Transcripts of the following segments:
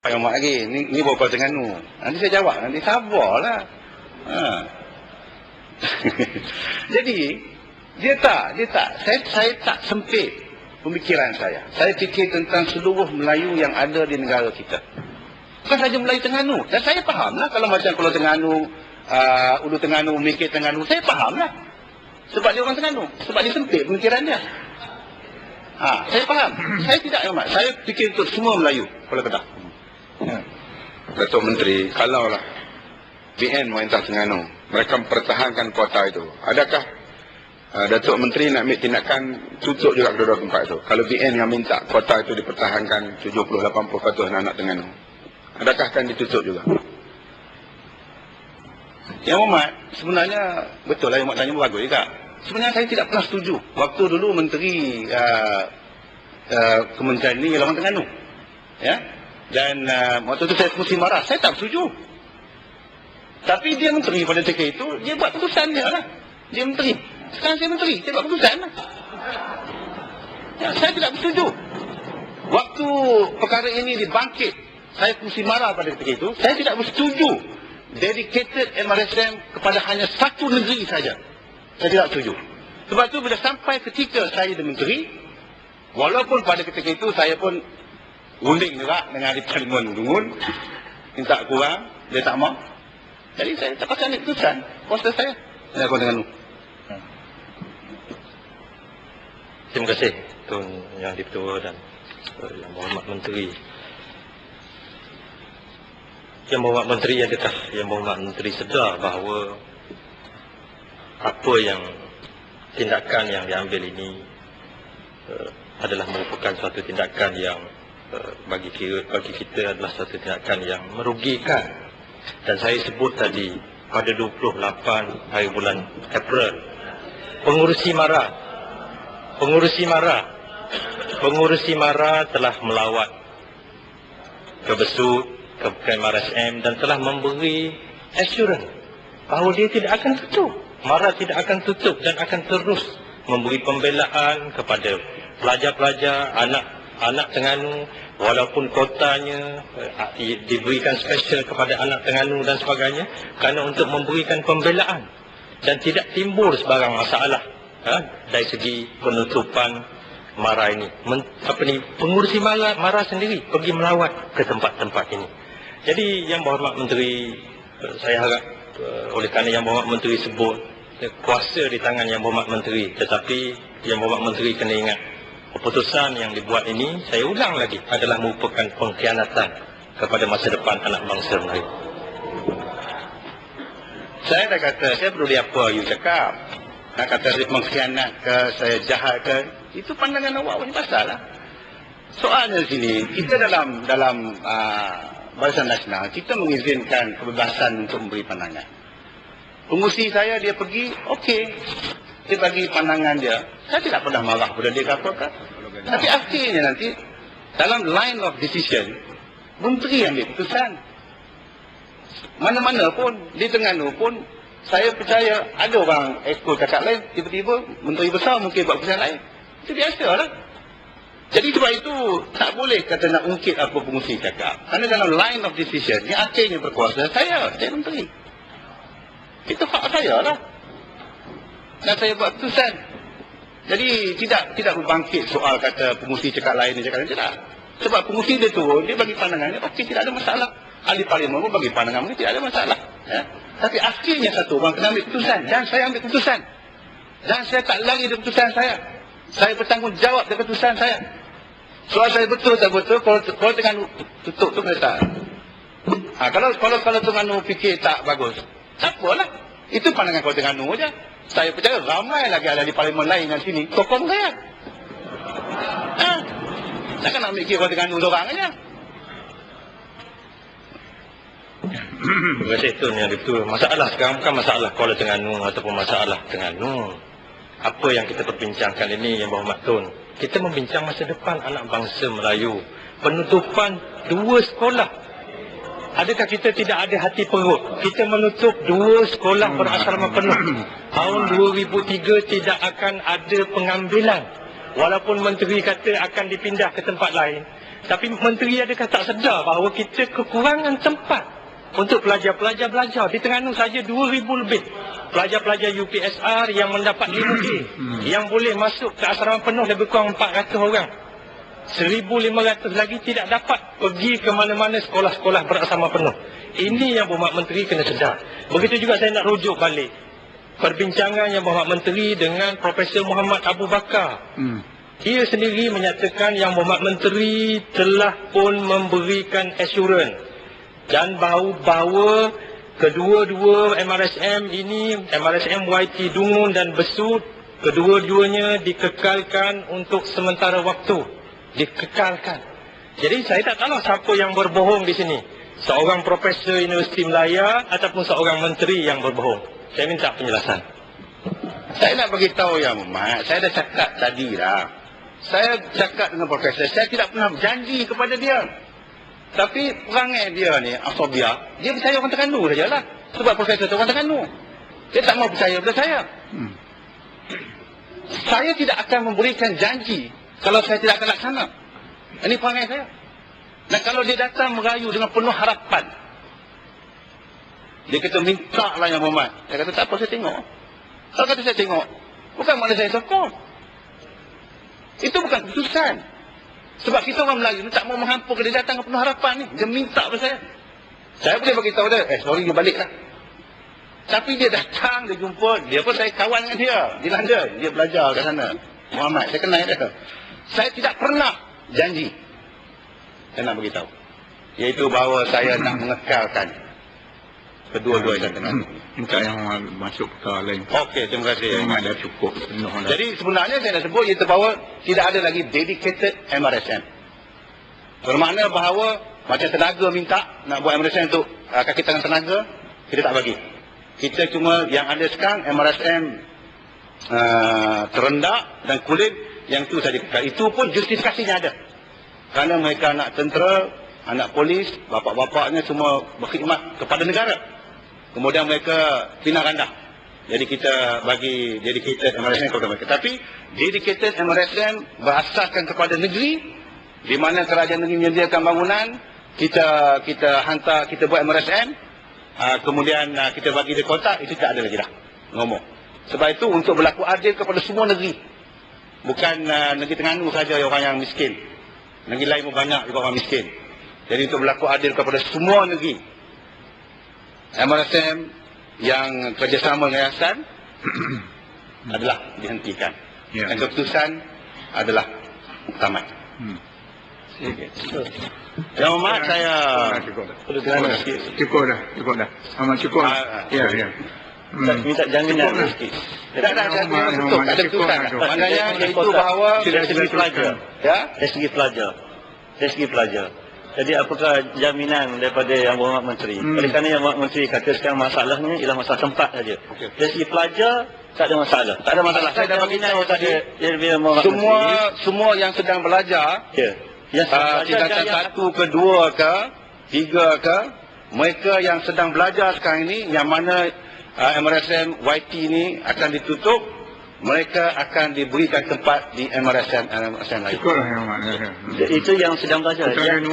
Yang mak lagi, ni, ni bawa kau Terengganu. Nanti saya jawab, nanti sabarlah. Ha. Jadi, dia tak, dia tak. Saya, saya tak sempit pemikiran saya. Saya fikir tentang seluruh Melayu yang ada di negara kita. Bukan saja Melayu Terengganu. Dan saya fahamlah kalau macam kalau Terengganu, uh, Ulu Terengganu, Mikir Terengganu, saya fahamlah. Sebab dia orang Terengganu. Sebab dia sempit pemikiran dia. Ha, saya faham. saya tidak, Mak. Saya fikir untuk semua Melayu. Kalau kata. Datuk Menteri, kalaulah BN Merintah Terengganu, mereka mempertahankan kuota itu, adakah uh, Datuk Menteri nak ambil tindakan tutup juga kedua-dua tempat itu? Kalau BN yang minta kuota itu dipertahankan 70-80% anak-anak Terengganu, adakah akan ditutup juga? Yang Muhammad, sebenarnya betul lah yang Muhammad tanya bagus juga. Sebenarnya saya tidak pernah setuju. Waktu dulu Menteri uh, uh, Kementerian ini ialah orang Terengganu. Ya? Dan uh, waktu itu saya mesti marah. Saya tak setuju. Tapi dia menteri pada ketika itu, dia buat keputusan dia lah. Dia menteri. Sekarang saya menteri, saya buat keputusan lah. Ya, saya tidak setuju. Waktu perkara ini dibangkit, saya mesti marah pada ketika itu, saya tidak bersetuju dedicated MRSM kepada hanya satu negeri saja. Saya tidak setuju. Sebab itu bila sampai ketika saya jadi menteri, walaupun pada ketika itu saya pun Unding juga dengan di Parlimen Dungun. Minta kurang. Dia tak mau. Jadi saya terpaksa ambil keputusan. Kuasa saya. Saya aku dengan Terima kasih Tun Yang Dipertua dan uh, Yang Berhormat Menteri. Yang Berhormat Menteri adakah Yang Berhormat Menteri sedar bahawa apa yang tindakan yang diambil ini uh, adalah merupakan suatu tindakan yang bagi kita, bagi kita adalah satu tindakan yang merugikan. Dan saya sebut tadi pada 28 hari bulan April pengurusi Mara pengurusi Mara pengurusi Mara telah melawat ke Besut ke KMRSM dan telah memberi assurance bahawa dia tidak akan tutup. Mara tidak akan tutup dan akan terus memberi pembelaan kepada pelajar-pelajar, anak-anak Terengganu walaupun kotanya eh, diberikan special kepada anak Terengganu dan sebagainya kerana untuk memberikan pembelaan dan tidak timbul sebarang masalah ha, dari segi penutupan Mara ini. Men, apa ni pengurusi Mara, Mara sendiri pergi melawat ke tempat-tempat ini. Jadi yang berhormat menteri eh, saya harap uh, oleh kerana yang berhormat menteri sebut kuasa di tangan yang berhormat menteri tetapi yang berhormat menteri kena ingat keputusan yang dibuat ini saya ulang lagi adalah merupakan pengkhianatan kepada masa depan anak bangsa Melayu. Saya dah kata, saya perlu apa you cakap. Nak kata saya mengkhianat ke, saya jahat ke, itu pandangan awak punya pasal lah. Soalnya di sini, kita dalam dalam uh, Barisan Nasional, kita mengizinkan kebebasan untuk memberi pandangan. Pengusi saya, dia pergi, okey. Dia bagi pandangan dia. Saya tidak pernah marah pada dia apa kan. Tapi akhirnya nanti, dalam line of decision, menteri yang ambil keputusan. Mana-mana pun, di Terengganu pun, saya percaya ada orang ekor cakap lain, tiba-tiba menteri besar mungkin buat keputusan lain. Itu biasa lah. Jadi sebab itu tak boleh kata nak ungkit apa pengusi cakap. Kerana dalam line of decision, yang akhirnya berkuasa, saya, saya menteri. Itu hak saya lah. Dan saya buat keputusan. Jadi tidak tidak berbangkit soal kata pengusi cakap lain, dia cakap lain. Tidak. Sebab pengusi dia turun, dia bagi pandangannya, okey tidak ada masalah. Ahli parlimen pun bagi pandangan mungkin tidak ada masalah. Ya? Tapi akhirnya satu orang kena ambil keputusan. Dan saya ambil keputusan. Dan saya tak lari dari keputusan saya. Saya bertanggungjawab dari keputusan saya. Soal saya betul tak betul, kalau, kalau dengan tutup tu kereta. Ha, kalau kalau kalau Terengganu fikir tak bagus, tak apalah. Itu pandangan kalau Terengganu je. Saya percaya ramai lagi ada di parlimen lain yang sini. Tokong saya. Ha? Takkan nak mikir kalau Terengganu seorang aja. Terima kasih Tun yang betul. Masalah sekarang bukan masalah Kuala Terengganu ataupun masalah Terengganu. Apa yang kita perbincangkan ini yang berhormat Tun. Kita membincang masa depan anak bangsa Melayu. Penutupan dua sekolah. Adakah kita tidak ada hati perut? Kita menutup dua sekolah berasrama penuh. Tahun 2003 tidak akan ada pengambilan. Walaupun menteri kata akan dipindah ke tempat lain. Tapi menteri adakah tak sedar bahawa kita kekurangan tempat untuk pelajar-pelajar belajar. Di Terengganu saja 2,000 lebih pelajar-pelajar UPSR yang mendapat 5K. yang boleh masuk ke asrama penuh lebih kurang 400 orang. 1,500 lagi tidak dapat pergi ke mana-mana sekolah-sekolah berasrama penuh. Ini yang Berhormat Menteri kena sedar. Begitu juga saya nak rujuk balik perbincangan yang Berhormat Menteri dengan Profesor Muhammad Abu Bakar. Hmm. Dia sendiri menyatakan yang Berhormat Menteri telah pun memberikan assurance dan bahawa, bahawa kedua-dua MRSM ini, MRSM YT Dungun dan Besut, kedua-duanya dikekalkan untuk sementara waktu. Dikekalkan. Jadi saya tak tahu siapa yang berbohong di sini. Seorang profesor Universiti Melaya ataupun seorang menteri yang berbohong. Saya minta penjelasan. Saya nak bagi tahu ya Muhammad, saya dah cakap tadi lah. Saya cakap dengan profesor, saya tidak pernah janji kepada dia. Tapi perangai dia ni, Asobia, dia percaya orang Terengganu sajalah. Sebab profesor tu orang Terengganu. Dia tak mau percaya pada saya. Hmm. Saya tidak akan memberikan janji kalau saya tidak akan laksana. Ini perangai saya. Dan kalau dia datang merayu dengan penuh harapan. Dia kata minta lah yang Muhammad. Saya kata tak apa saya tengok. Kalau kata saya tengok. Bukan makna saya sokong. Itu bukan keputusan. Sebab kita orang Melayu tak mau menghampur dia datang dengan penuh harapan ni. Dia minta pada saya. Saya boleh bagi tahu dia, eh sorry dia balik lah. Tapi dia datang, dia jumpa, dia pun saya kawan dengan dia di London. Dia belajar kat sana. Muhammad, saya kenal dia. Saya tidak pernah janji. Saya nak beritahu. Iaitu bahawa saya nak mengekalkan kedua-dua yang tengah. Minta yang masuk ke lain. Okey, terima kasih. Yang ada cukup penuh dah. Jadi sebenarnya saya nak sebut iaitu bahawa tidak ada lagi dedicated MRSM. Bermakna bahawa macam tenaga minta nak buat MRSM untuk uh, kaki tangan tenaga, kita tak bagi. Kita cuma yang ada sekarang MRSM uh, terendah dan kulit yang itu saja. Itu pun justifikasinya ada. Kerana mereka anak tentera, anak polis, bapak-bapaknya semua berkhidmat kepada negara. Kemudian mereka pindah randah. Jadi kita bagi dedicated MRSM kepada mereka. Tapi dedicated MRSM berasaskan kepada negeri di mana kerajaan negeri menyediakan bangunan, kita kita hantar kita buat MRSM, uh, kemudian uh, kita bagi dia kotak, itu tak ada lagi dah. Ngomong. Sebab itu untuk berlaku adil kepada semua negeri. Bukan uh, negeri Terengganu saja orang yang miskin. Negeri lain pun banyak juga orang miskin. Jadi untuk berlaku adil kepada semua negeri. MRSM yang kerjasama dengan yayasan adalah dihentikan. Ya. Dan keputusan adalah tamat. Hmm. Yang Muhammad saya Ah, cukup dah. Cukup dah. Cukup dah. Cukup dah. Amat cukup. Ah, ah. Ya, ya. Minta, Hmm. minta jaminan Cukup dah. sikit. tak ada Muhammad- yang tutup, Muhammad ada cukup keputusan. dah, cukup. Maknanya Dari iaitu kotak. bahawa dari segi pelajar. ya Dari segi pelajar. Dari segi pelajar. Jadi apakah jaminan daripada Yang Berhormat Menteri? Hmm. Oleh kerana Yang Berhormat Menteri kata sekarang masalahnya ialah masalah tempat saja. Okey. Dari segi pelajar, tak ada masalah. Tak ada masalah. Saya dah bagi tahu tadi, Yang Berhormat semua Menteri. semua yang sedang belajar Ya. Yang uh, pelajar tingkatan satu ke dua ke tiga ke mereka yang sedang belajar sekarang ini yang mana uh, MRSM YT ini akan ditutup mereka akan diberikan tempat di MRSM MRSM lain Cukup lah. Ya, itu yang sedang. Betul, Yang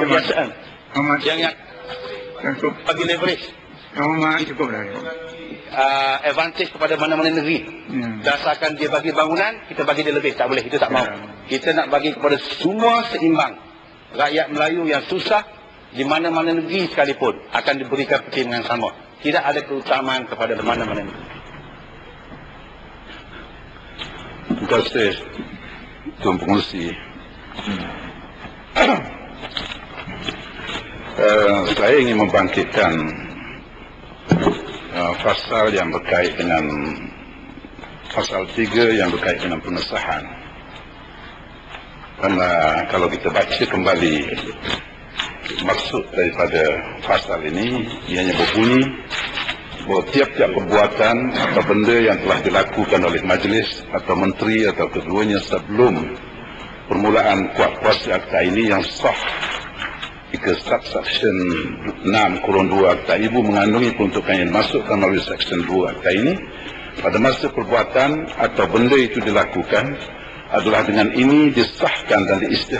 kebiasaan. Muhammad. yang yang Cukup. bagi leverage Yang Muhammad cukup dah. uh, advantage kepada mana-mana negeri Ya. dasarkan dia bagi bangunan kita bagi dia lebih tak boleh itu tak mau Ya. kita nak bagi kepada semua seimbang rakyat Melayu yang susah di mana-mana negeri sekalipun akan diberikan pertimbangan sama tidak ada keutamaan kepada mana-mana negeri Terima kasih Tuan Pengurusi. uh, saya ingin membangkitkan uh, pasal yang berkait dengan pasal 3 yang berkait dengan pengesahan. Karena kalau kita baca kembali maksud daripada pasal ini ianya berbunyi bahawa tiap-tiap perbuatan atau benda yang telah dilakukan oleh majlis atau menteri atau keduanya sebelum permulaan kuat kuasa akta ini yang sah jika subsection 6 kurun 2 akta ibu mengandungi peruntukan yang dimasukkan melalui section 2 akta ini pada masa perbuatan atau benda itu dilakukan adalah dengan ini disahkan dan diisytiharkan